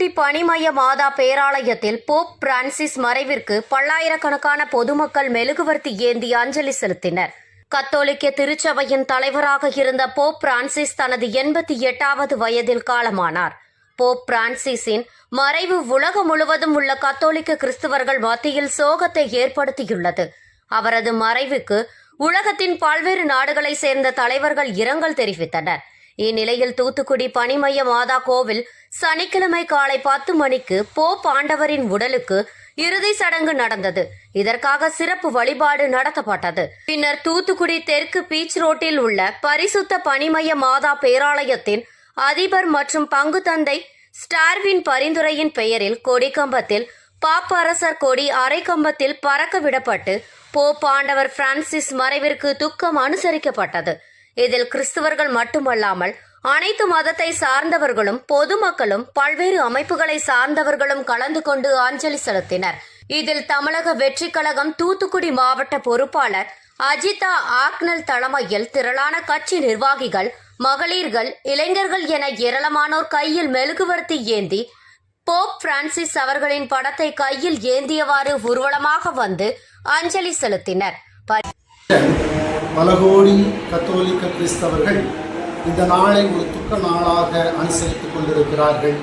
தூத்துக்குடி பனிமய மாதா பேராலயத்தில் Pope Francis மறைவிற்கு பல்லாயிரக்கணக்கான பொதுமக்கள் மெழுகுவர்த்தி ஏந்தி அஞ்சலி செலுத்தினர். கத்தோலிக்க திருச்சபையின் தலைவராக இருந்த போப் பிரான்சிஸ் தனது எண்பத்தி எட்டாவது வயதில் காலமானார். போப் பிரான்சிஸின் மறைவு உலகம் முழுவதும் உள்ள கத்தோலிக்க கிறிஸ்தவர்கள் மத்தியில் சோகத்தை ஏற்படுத்தியுள்ளது. அவரது மறைவுக்கு உலகத்தின் பல்வேறு நாடுகளைச் சேர்ந்த தலைவர்கள் இரங்கல் தெரிவித்தனர். இந்நிலையில் தூத்துக்குடி பனிமய மாதா கோவில் சனிக்கிழமை காலை பத்து மணிக்கு போப் ஆண்டவரின் உடலுக்கு இறுதி சடங்கு நடந்தது. இதற்காக சிறப்பு வழிபாடு நடத்தப்பட்டது. பின்னர் தூத்துக்குடி தெற்கு பீச் ரோட்டில் உள்ள பரிசுத்த பனிமய மாதா பேராலயத்தின் அதிபர் மற்றும் பங்கு தந்தை ஸ்டார்வின் பரிந்துரையின் பெயரில் கொடிக்கம்பத்தில் பாப்பரசர் கொடி அரைக்கம்பத்தில் பறக்க விடப்பட்டு போப் ஆண்டவர் பிரான்சிஸ் மறைவிற்கு துக்கம் அனுசரிக்கப்பட்டது. இதில் கிறிஸ்தவர்கள் மட்டுமல்லாமல் அனைத்து மதத்தை சார்ந்தவர்களும் பொதுமக்களும் பல்வேறு அமைப்புகளை சார்ந்தவர்களும் கலந்து கொண்டு அஞ்சலி செலுத்தினர். இதில் தமிழக வெற்றி கழகம் தூத்துக்குடி மாவட்ட பொறுப்பாளர் அஜிதா ஆக்னல் தலைமையில் திரளான கட்சி நிர்வாகிகள் மகளிர்கள் இளைஞர்கள் என ஏராளமானோர் கையில் மெழுகுவர்த்தி ஏந்தி போப் பிரான்சிஸ் அவர்களின் படத்தை கையில் ஏந்தியவாறு ஊர்வலமாக வந்து அஞ்சலி செலுத்தினர். பல கோடி கத்தோலிக்க கிறிஸ்தவர்கள் இந்த நாளை ஒரு துக்க நாளாக அனுசரித்துக் கொண்டிருக்கிறார்கள்.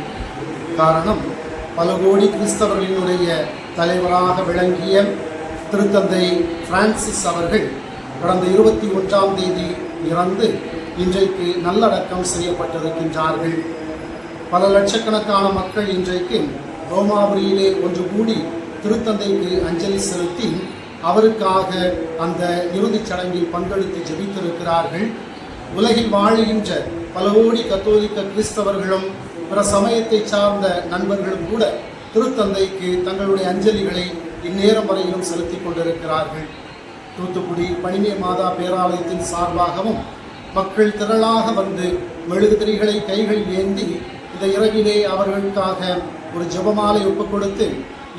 காரணம் பல கோடி கிறிஸ்தவர்களினுடைய தலைவராக விளங்கிய திருத்தந்தை பிரான்சிஸ் அவர்கள் கடந்த இருபத்தி ஒன்றாம் தேதி இறந்து இன்றைக்கு நல்லடக்கம் செய்யப்பட்டிருக்கின்றார்கள். பல லட்சக்கணக்கான மக்கள் இன்றைக்கு ரோமாபுரியிலே ஒன்று கூடி திருத்தந்தைக்கு அஞ்சலி செலுத்தி அவருக்காக அந்த இறுதிச் சடங்கில் பங்கெடுத்து ஜெபித்திருக்கிறார்கள். உலகில் வாழ்கின்ற பல கோடி கத்தோலிக்க கிறிஸ்தவர்களும் பிற சமயத்தை சார்ந்த நண்பர்களும் கூட திருத்தந்தைக்கு தங்களுடைய அஞ்சலிகளை இந்நேரம் வரையிலும் செலுத்தி கொண்டிருக்கிறார்கள். தூத்துக்குடி பனிமே மாதா பேராலயத்தின் சார்பாகவும் மக்கள் திரளாக வந்து மெழுகுதிரிகளை கைகளில் ஏந்தி இந்த இரவிலே அவர்களுக்காக ஒரு ஜெபமாலை ஒப்புக் கொடுத்து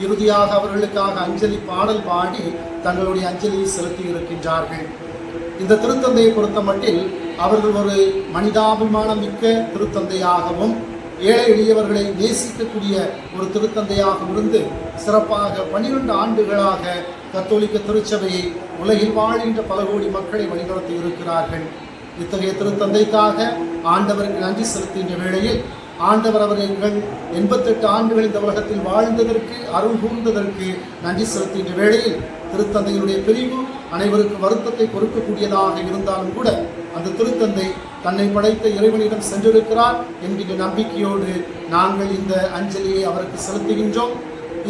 இறுதியாக அவர்களுக்காக அஞ்சலி பாடல் பாடி தங்களுடைய அஞ்சலியை செலுத்தி இருக்கின்றார்கள். இந்த திருத்தந்தையை பொறுத்த மட்டில் அவர்கள் ஒரு மனிதாபிமானம் மிக்க திருத்தந்தையாகவும் ஏழை எளியவர்களை நேசிக்கக்கூடிய ஒரு திருத்தந்தையாக இருந்து சிறப்பாக பனிரெண்டு ஆண்டுகளாக கத்தோலிக்க திருச்சபையை உலகில் வாழ்கின்ற பல கோடி மக்களை வழிநடத்தி இருக்கிறார்கள். இத்தகைய திருத்தந்தைக்காக ஆண்டவருக்கு நன்றி செலுத்துகின்ற வேளையில் ஆண்டவர் அவர் எங்கள் எண்பத்தெட்டு ஆண்டுகள் இந்த உலகத்தில் வாழ்ந்ததற்கு அருள் கூர்ந்ததற்கு நன்றி செலுத்துகின்ற வேளையில் திருத்தந்தையினுடைய பிரிவு அனைவருக்கு வருத்தத்தை கொடுக்கக்கூடியதாக இருந்தாலும் கூட அந்த திருத்தந்தை தன்னை படைத்த இறைவனிடம் சென்றிருக்கிறார் என்கிற நம்பிக்கையோடு நாங்கள் இந்த அஞ்சலியை அவருக்கு செலுத்துகின்றோம்.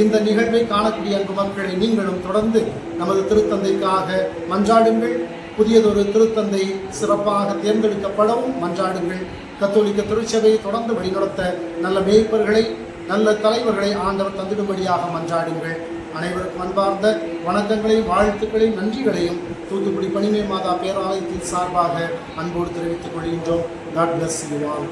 இந்த நிகழ்வை காணக்கூடிய அன்பு மக்களை நீங்களும் தொடர்ந்து நமது திருத்தந்தைக்காக மன்றாடுங்கள். புதியதொரு திருத்தந்தை சிறப்பாக தேர்ந்தெடுக்கப்படவும் மன்றாடுங்கள். கத்தோலிக்க திருச்சபையை தொடர்ந்து வழிநடத்த நல்ல மேய்ப்பர்களை நல்ல தலைவர்களை ஆண்டவர் தந்திடும்படியாக மன்றாடுங்கள். அனைவருக்கும் அன்பார்ந்த வணக்கங்களையும் வாழ்த்துக்களையும் நன்றிகளையும் தூத்துக்குடி பனிமே மாதா பேராலயத்தின் சார்பாக அன்போடு தெரிவித்துக் கொள்கின்றோம். God bless you all